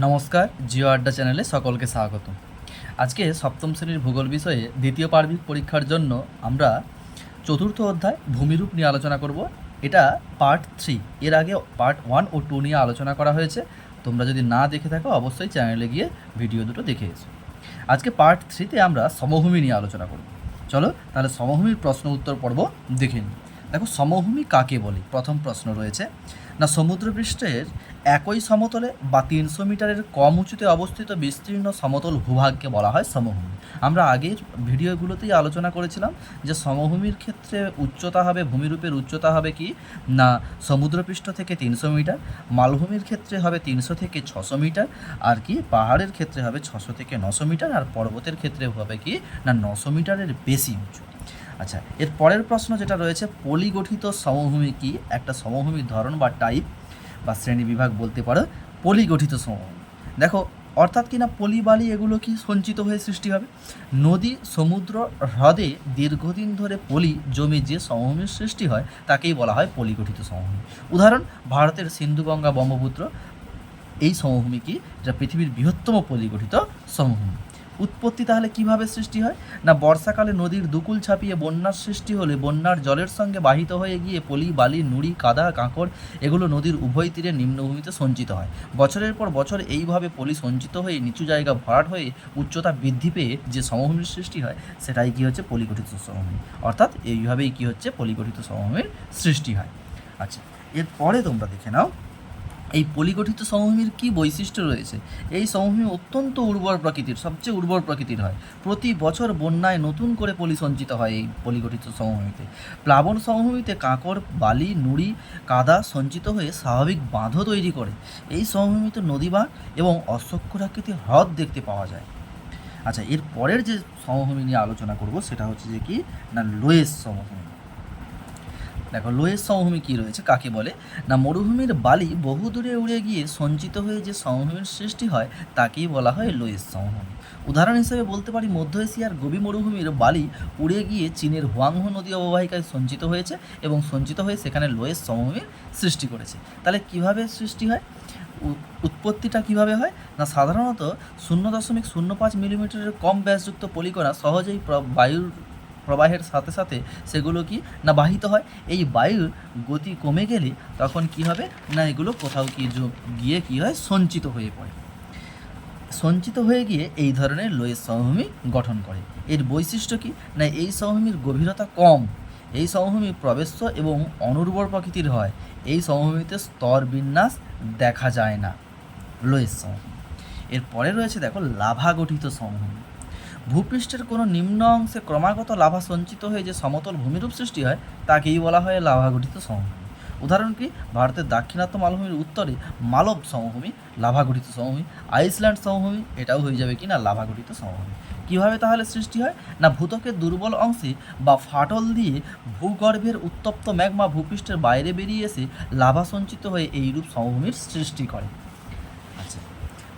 নমস্কার, জিও আড্ডা চ্যানেলে সকলকে স্বাগত আজকে সপ্তম শ্রেণির ভূগোল বিষয়ে দ্বিতীয় পার্বিক পরীক্ষার জন্য আমরা চতুর্থ অধ্যায় ভূমিরূপ নিয়ে আলোচনা করব। এটা পার্ট থ্রি। এর আগে পার্ট ওয়ান ও টু নিয়ে আলোচনা করা হয়েছে। তোমরা যদি না দেখে থাকো, অবশ্যই চ্যানেলে গিয়ে ভিডিও দুটো দেখে এসো। আজকে পার্ট থ্রিতে আমরা সমভূমি নিয়ে আলোচনা করব। চলো তাহলে সমভূমির প্রশ্ন উত্তর পর্ব দেখে নিই। দেখো সমভূমি কাকে বলে? প্রথম প্রশ্ন রয়েছে, না সমুদ্রপৃষ্ঠের একই সমতলে বা তিনশো মিটারের কম উঁচুতে অবস্থিত বিস্তীর্ণ সমতল ভূভাগকে বলা হয় সমভূমি? আমরা আগের ভিডিওগুলোতেই আলোচনা করেছিলাম যে সমভূমির ক্ষেত্রে উচ্চতা হবে, ভূমিরূপের উচ্চতা হবে কি? না, সমুদ্রপৃষ্ঠ থেকে তিনশো মিটার, মালভূমির ক্ষেত্রে হবে তিনশো থেকে ছশো মিটার, আর কি পাহাড়ের ক্ষেত্রে হবে ছশো থেকে নশো মিটার, আর পর্বতের ক্ষেত্রে হবে কি? না, নশো মিটারের বেশি উঁচু। আচ্ছা এর পরের প্রশ্ন যেটা রয়েছে, পলিগঠিত সমভূমি কি? একটা সমভূমির ধরন বা টাইপ বা শ্রেণি বিভাগ বলতে পারো, পলিগঠিত সমভূমি। দেখো, অর্থাৎ কি না পলি বালি এগুলো কি সঞ্চিত হয়ে সৃষ্টি হবে? নদী, সমুদ্র, হ্রদে দীর্ঘদিন ধরে পলি জমে যে সমভূমির সৃষ্টি হয়, তাকেই বলা হয় পলিগঠিত সমভূমি। উদাহরণ, ভারতের সিন্ধুগঙ্গা ব্রহ্মপুত্র, এই সমভূমি কি? যা পৃথিবীর বৃহত্তম পলিগঠিত সমভূমি। উৎপত্তি তাহলে কীভাবে সৃষ্টি হয়? না, বর্ষাকালে নদীর দুকুল ছাপিয়ে বন্যার সৃষ্টি হলে বন্যার জলের সঙ্গে বাহিত হয়ে গিয়ে পলি, বালি, নুড়ি, কাদা, কাঁকড় এগুলো নদীর উভয় তীরে নিম্নভূমিতে সঞ্চিত হয়। বছরের পর বছর এইভাবে পলি সঞ্চিত হয়ে নিচু জায়গা ভরাট হয়ে উচ্চতা বৃদ্ধি পেয়ে যে সমভূমির সৃষ্টি হয়, সেটাই কি হচ্ছে? পলিগঠিত সমভূমি। অর্থাৎ এইভাবেই কি হচ্ছে? পলিগঠিত সমভূমির সৃষ্টি হয়। আচ্ছা এরপরে তোমরা দেখে নাও এই পলিগঠিত সমভূমির কি বৈশিষ্ট্য রয়েছে? এই সমভূমি অত্যন্ত উর্বর প্রকৃতির, সবচেয়ে উর্বর প্রকৃতির হয়। প্রতি বছর বন্যায় নতুন করে পলি সঞ্চিত হয় এই পলিগঠিত সমভূমিতে। প্লাবন সমভূমিতে কাঁকড় বালি, নুড়ি, কাদা সঞ্চিত হয়ে স্বাভাবিক বাঁধও তৈরি করে। এই সমভূমিতে নদী বাঁধ এবং অশ্বক্ষরাকৃতি হ্রদ দেখতে পাওয়া যায়। আচ্ছা এর পরের যে সমভূমি নিয়ে আলোচনা করব সেটা হচ্ছে যে কি? না, লোয়েস সমভূমি। দেখো লোয়ের সমভূমি কী রয়েছে, কাকে বলে? না, মরুভূমির বালি বহুদূরে উড়ে গিয়ে সঞ্চিত হয়ে যে সমভূমির সৃষ্টি হয়, তাকেই বলা হয় লোয়েস সমভূমি। উদাহরণ হিসেবে বলতে পারি, মধ্য এশিয়ার গভী মরুভূমির বালি উড়ে গিয়ে চীনের হুয়াংহো নদী অববাহিকায় সঞ্চিত হয়েছে এবং সঞ্চিত হয়ে সেখানে লোয়েস সমভূমির সৃষ্টি করেছে। তাহলে কীভাবে সৃষ্টি হয়? উৎপত্তিটা কীভাবে হয়? না, সাধারণত শূন্য দশমিক শূন্য পাঁচ মিলিমিটারের কম ব্যাসযুক্ত পলিকণা সহজেই বায়ুর প্রবাহের সাথে সাথে সেগুলো কি না বাহিত হয়? এই বায়ুর গতি কমে গেলে তখন কি হবে? না, এগুলো কোথাও কি গিয়ে কি হয়? সঞ্চিত হয়ে পড়ে। সঞ্চিত হয়ে গিয়ে এই ধরনের লোয়ের সমভূমি গঠন করে। এর বৈশিষ্ট্য কি? না, এই সমভূমির গভীরতা কম। এই সমভূমি প্রবেশ্য এবং অনুর্বর প্রকৃতির হয়। এই সমভূমিতে স্তর বিন্যাস দেখা যায় না, লোয়ের সমভূমি। এরপরে রয়েছে, দেখো, লাভা গঠিত সমভূমি। ভূপৃষ্ঠের কোনো নিম্ন অংশে ক্রমাগত লাভা সঞ্চিত হয়ে যে সমতল ভূমিরূপ সৃষ্টি হয়, তাকেই বলা হয় লাভা গঠিত সমভূমি। উদাহরণ কি? ভারতের দাক্ষিণাত্য মালভূমির উত্তরে মালব সমভূমি, লাভা গঠিত সমভূমি, আইসল্যান্ড সমভূমি, এটাও হয়ে যাবে কি না লাভা গঠিত সমভূমি। কীভাবে তাহলে সৃষ্টি হয়? না ভূতকের দুর্বল অংশে বা ফাটল দিয়ে ভূগর্ভের উত্তপ্ত ম্যাগমা ভূপৃষ্ঠের বাইরে বেরিয়ে এসে লাভা সঞ্চিত হয়ে এইরূপ সমভূমির সৃষ্টি করে।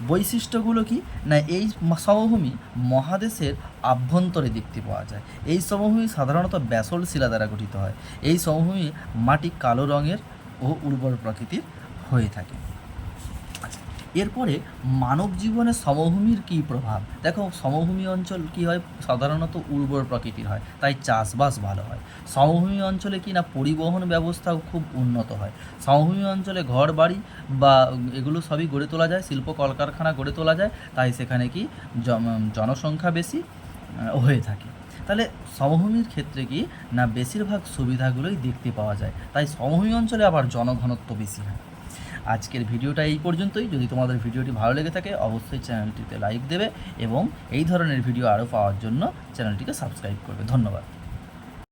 বৈশিষ্ট্যগুলো কি? না, এই সমভূমি মহাদেশের আভ্যন্তরে দেখতে পাওয়া যায়। এই সমভূমি সাধারণত ব্যাসল শিলা দ্বারা গঠিত হয়। এই সমভূমি মাটি কালো রঙের ও উর্বর প্রকৃতির হয়ে থাকে। এরপরে মানব জীবনে সমভূমির কী প্রভাব? দেখো, সমভূমি অঞ্চল কি হয়? সাধারণত উর্বর প্রকৃতির হয়, তাই চাষবাস ভালো হয়। সমভূমি অঞ্চলে কি না পরিবহন ব্যবস্থাও খুব উন্নত হয়। সমভূমি অঞ্চলে ঘর বাড়ি বা এগুলো সবই গড়ে তোলা যায়, শিল্প কলকারখানা গড়ে তোলা যায়, তাই সেখানে কি জনসংখ্যা বেশি হয়ে থাকে। তাহলে সমভূমির ক্ষেত্রে কি না বেশিরভাগ সুবিধাগুলোই দেখতে পাওয়া যায়, তাই সমভূমি অঞ্চলে আবার জনঘনত্ব বেশি হয়। আজকের ভিডিওটা এই পর্যন্তই। যদি তোমাদের ভিডিওটি ভালো লেগে থাকে, অবশ্যই চ্যানেলটিতে লাইক দেবে এবং এই ধরনের ভিডিও আরও পাওয়ার জন্য চ্যানেলটিকে সাবস্ক্রাইব করবে। ধন্যবাদ।